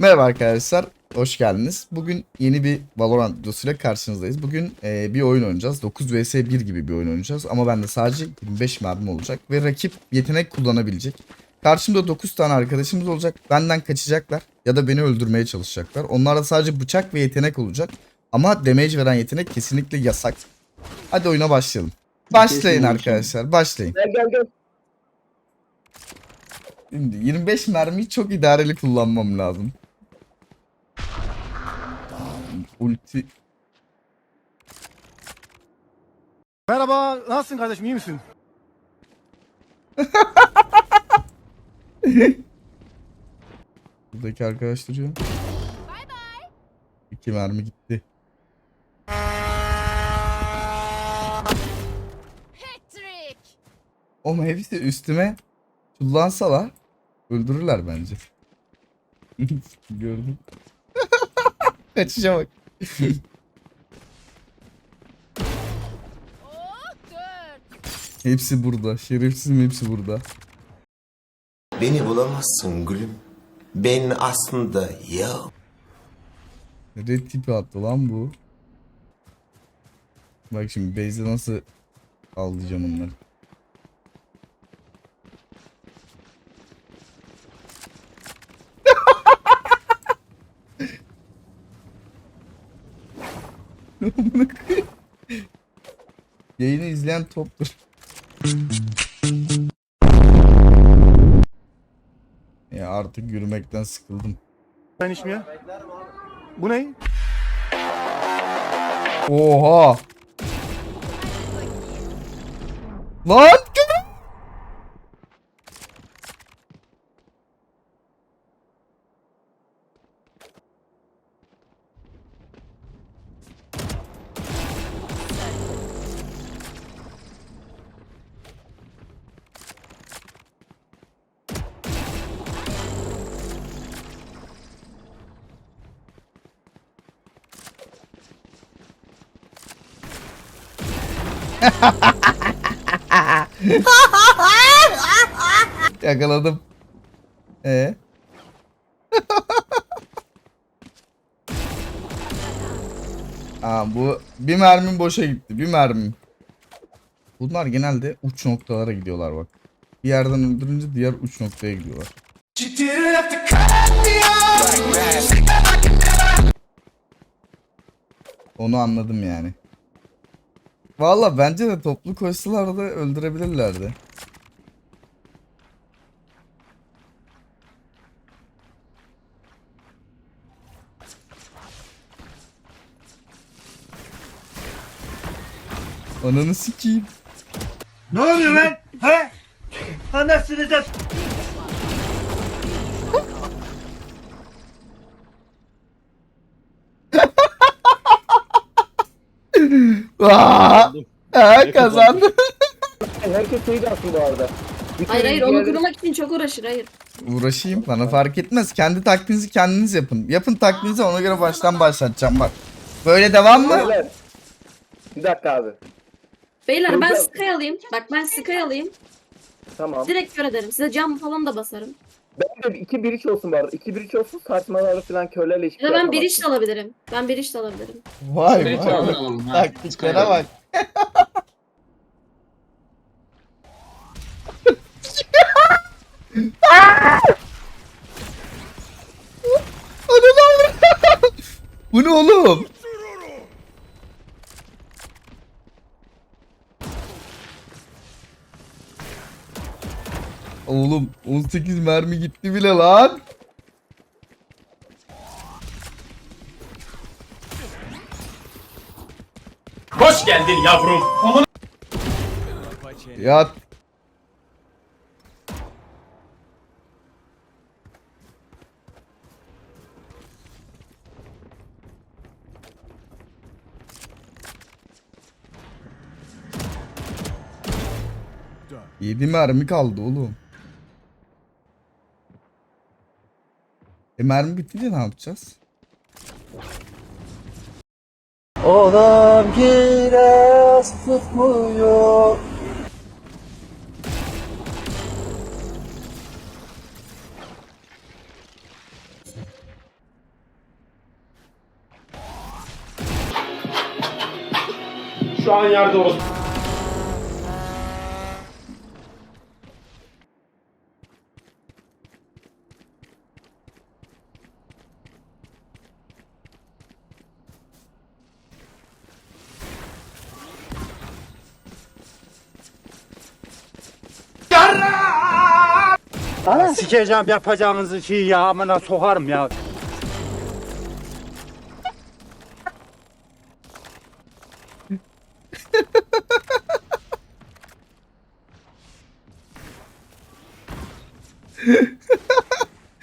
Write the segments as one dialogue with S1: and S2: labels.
S1: Merhaba arkadaşlar, hoş geldiniz. Bugün yeni bir Valorant videosuyla karşınızdayız. Bugün e, bir oyun oynayacağız. 9 vs 1 gibi bir oyun oynayacağız. Ama bende sadece 25 mermi olacak. Ve rakip yetenek kullanabilecek. Karşımda 9 tane arkadaşımız olacak. Benden kaçacaklar ya da beni öldürmeye çalışacaklar. Onlarda sadece bıçak ve yetenek olacak. Ama damage veren yetenek kesinlikle yasak. Hadi oyuna başlayalım. Başlayın arkadaşlar, başlayın.
S2: Gel gel gel.
S1: Şimdi 25 mermiyi çok idareli kullanmam lazım. Ulti
S3: Merhaba, nasılsın kardeşim, iyi misin?
S1: buradaki arkadaş duruyor. İki mermi gitti.
S4: Patrick!
S1: O hepsi üstüme kullansalar öldürürler bence. Gördüm. Kaçışa bak. Hepsi burada. Şerefsizim hepsi burada.
S5: Beni bulamazsın gülüm. Ben aslında ya.
S1: Red tipi attı lan bu. Bak şimdi base'de nasıl avlayacağım onları. Yayını izleyen toptur. Ya artık yürümekten sıkıldım.
S3: Ben içmeye. Bu ne?
S1: Oha. Lan Yakaladım. E. Aa, bu bir mermim boşa gitti. Bir mermim. Bunlar genelde uç noktalara gidiyorlar bak. Bir yerden öldürünce diğer uç noktaya gidiyorlar. Onu anladım yani. Valla bence de toplu koşsalar da öldürebilirlerdi. Ananı sikeyim.
S6: Ne oluyor lan? He? Anasını da
S1: Aa! Ha, kazandı.
S2: Herkes de aslında bu arada. Bütün
S7: Hayır hayır onu
S2: diğerleri-
S7: kırmak için çok uğraşır hayır.
S1: Uğraşayım bana fark etmez. Kendi taktiğinizi kendiniz yapın. Yapın taktiğinizi ona göre baştan başlatacağım bak. Böyle devam mı?
S2: Beyler. Bir dakika abi.
S7: Beyler ben
S2: Hocam-
S7: Sky alayım. Bak ben Sky alayım.
S2: Tamam.
S7: Direkt kör ederim. Size cam falan da basarım.
S2: Ben de 2 bir iç olsun arada. 2 bir iç olsun saçmaları falan körlerle hiçbir
S7: Ya
S2: şey
S7: ben bir iş
S2: yapamazsın.
S7: de alabilirim. Ben bir iş de alabilirim.
S1: Vay
S8: Bir
S1: vay.
S8: alalım. ha.
S1: Taktiklere bak. Ananı avradım. Bu ne oğlum? Oğlum 18 mermi gitti bile lan.
S8: Hoş geldin yavrum.
S1: Yat. Yedi mermi kaldı oğlum. E mermi bitince ne yapacağız?
S6: Odam kiraz tutmuyor.
S8: Şu an yerde orası. Orospu.
S3: Sikeceğim yapacağınızı şey ya amına sokarım ya.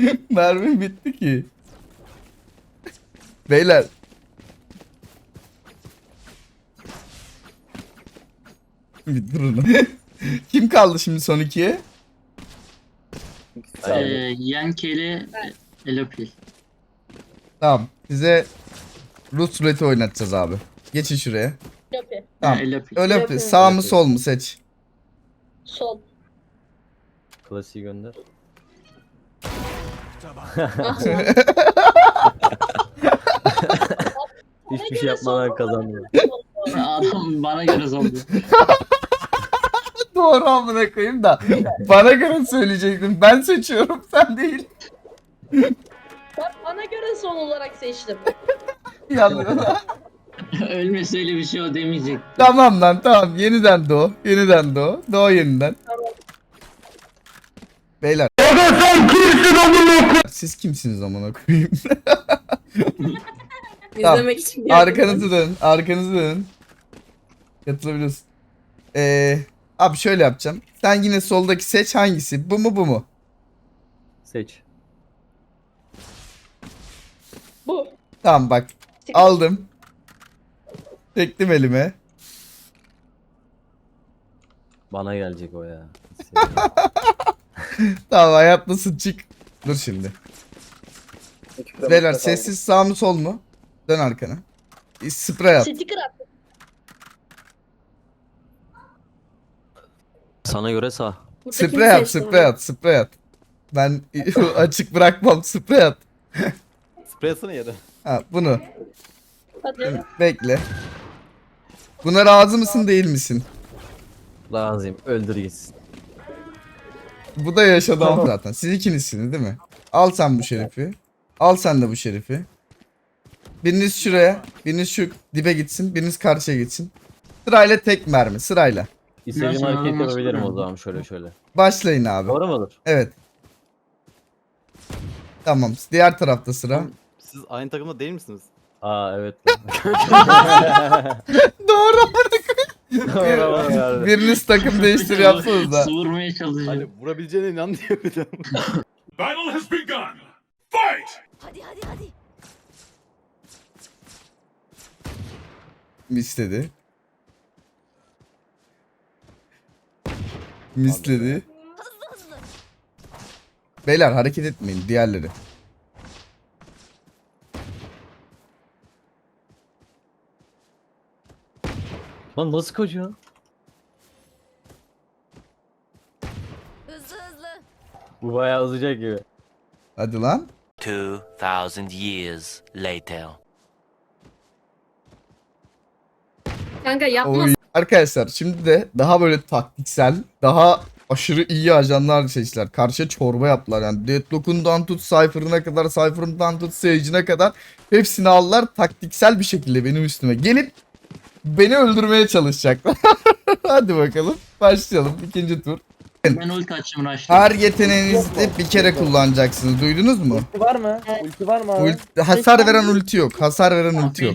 S1: Mermim bitti ki. Beyler. Bir durun. Kim kaldı şimdi son ikiye?
S9: Ee, Yankeli Elopil.
S1: Tamam. Size Rus ruleti oynatacağız abi. Geçin şuraya. Tamam.
S9: Elopil.
S7: Yok,
S1: yap.
S7: yok.
S1: Sağ mı sol mu seç.
S7: Sol.
S10: Klasiği gönder. Hiçbir şey yapmadan kazandım.
S9: Adam bana göre soldu.
S1: Doğru amına koyayım da. Bana göre söyleyecektim. Ben seçiyorum sen değil.
S7: Bana göre sol olarak seçtim.
S1: Yanlış.
S9: Ölmese öyle bir şey o demeyecek.
S1: tamam lan tamam. Yeniden doğ. Yeniden doğ. Doğ yeniden. Beyler. Siz kimsiniz amına koyayım? Tamam.
S7: İzlemek için geldim.
S1: arkanızı dön. Arkanızı dön. Katılabiliyorsun. Ee, abi şöyle yapacağım. Sen yine soldaki seç hangisi? Bu mu bu mu?
S10: Seç.
S7: Bu.
S1: Tamam bak. Aldım. Çektim elime.
S10: Bana gelecek o ya.
S1: Tamam hayatlısın çık. Dur şimdi. Beyler sessiz sağ mı sol mu? Dön arkana. E, Sprey at.
S7: Sticker at.
S10: Sana göre sağ.
S7: Burada
S1: Sprey at, sprey at, sprey at. Ben açık bırakmam, sprey at.
S10: Sprey atsana da.
S1: Ha bunu.
S7: Hadi.
S1: Bekle. Buna razı mısın değil misin?
S10: Lazım. Öldür gitsin.
S1: Bu da yaşadı ama zaten. Siz ikinizsiniz değil mi? Al sen bu şerifi. Al sen de bu şerifi. Biriniz şuraya, biriniz şu dibe gitsin, biriniz karşıya gitsin. Sırayla tek mermi, sırayla.
S10: İstediğim
S9: Nasıl
S10: hareket
S9: olmaz
S10: yapabilirim o zaman şöyle şöyle.
S1: Başlayın abi.
S10: Doğru mudur?
S1: Evet. Tamam. Diğer tarafta sıra.
S11: Siz aynı takımda değil misiniz?
S10: Aa evet.
S1: Doğru.
S10: Doğru yani.
S1: Biriniz takım değiştir yapsanız da.
S9: Sıvırmaya çalışıyor.
S11: Hani vurabileceğine inan diye bir de.
S6: Battle has begun. Fight!
S4: Hadi hadi hadi.
S1: Misledi. Misledi. Beyler hareket etmeyin diğerleri.
S10: Lan nasıl koşuyor?
S4: Hızlı hızlı.
S10: Bu bayağı uzayacak gibi.
S1: Hadi lan.
S5: 2000 years later.
S7: Kanka yapma.
S1: Oy. Arkadaşlar şimdi de daha böyle taktiksel, daha aşırı iyi ajanlar seçtiler. Karşıya çorba yaptılar yani. Deadlock'undan tut, Cypher'ına kadar, Cypher'ından tut, Sage'ine kadar hepsini aldılar taktiksel bir şekilde benim üstüme. Gelip beni öldürmeye çalışacaklar. Hadi bakalım. Başlayalım. ikinci tur.
S9: Ben ulti açtım.
S1: Her yeteneğinizi bir kere kullanacaksınız. Duydunuz mu?
S2: Ulti var mı? Ulti var mı abi?
S1: Ulti- hasar veren ulti yok. Hasar veren ulti yok.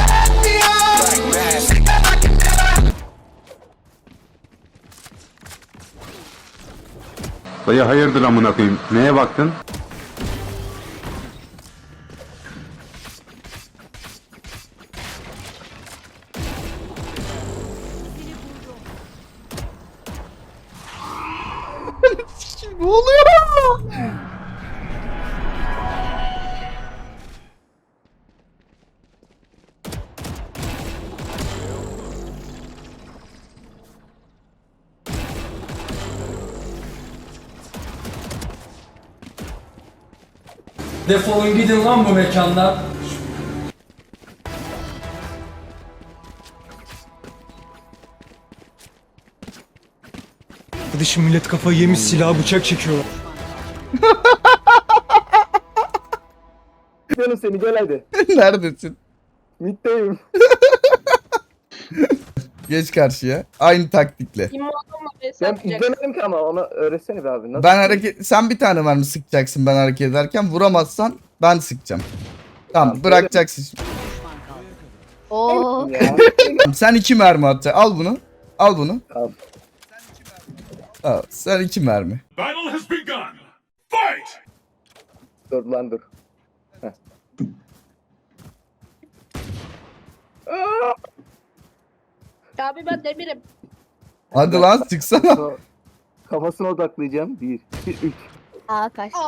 S6: Dayı hayırdır amına koyayım? Neye baktın?
S1: ne oluyor?
S4: Defolun gidin lan bu mekandan.
S12: Kardeşim millet kafayı yemiş silah bıçak çekiyorlar.
S2: Canım seni gel hadi.
S1: Neredesin?
S2: Mitteyim.
S1: Geç karşıya. Aynı taktikle.
S13: İmmanla vs
S2: Ben izlemedim ki ama onu öğretsene be abi. Nasıl?
S1: Ben hareket sen bir tane mermi sıkacaksın ben hareket ederken vuramazsan ben sıkacağım. Tamam
S2: Tamam,
S1: bırakacaksın.
S14: Oo.
S1: Sen iki mermi atacaksın. Al bunu. Al bunu.
S2: Tamam.
S1: Al. Sen iki mermi.
S15: Battle has begun. Fight!
S2: Dur lan dur.
S13: Abi ben demirim.
S1: Hadi lan sıksana.
S2: Kafa- Kafasına odaklayacağım. 1, 2, 3.
S14: Aa kaçtı.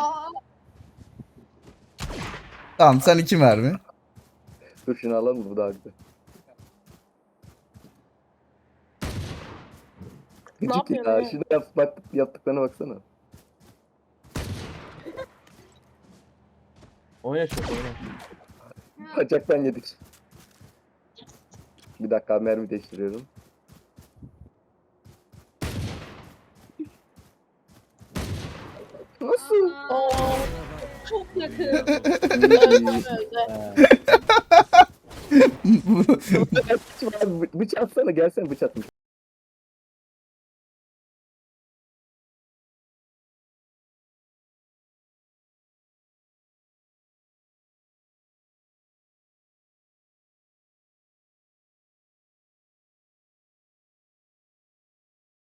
S1: Tamam sen iki mermi.
S2: Dur şunu alalım bu daha güzel.
S13: Ne
S2: Gıcık
S13: yapıyorsun
S2: ya.
S13: oğlum?
S2: Şunu yap, bak, yaptıklarına baksana.
S10: Oyna şu oyna.
S2: Bacaktan yedik. Bir dakika mermi değiştiriyorum. Nasıl?
S13: Oo. Çok yakın. Öldü, öldü.
S2: Bıçak atsana gelsene bıçak.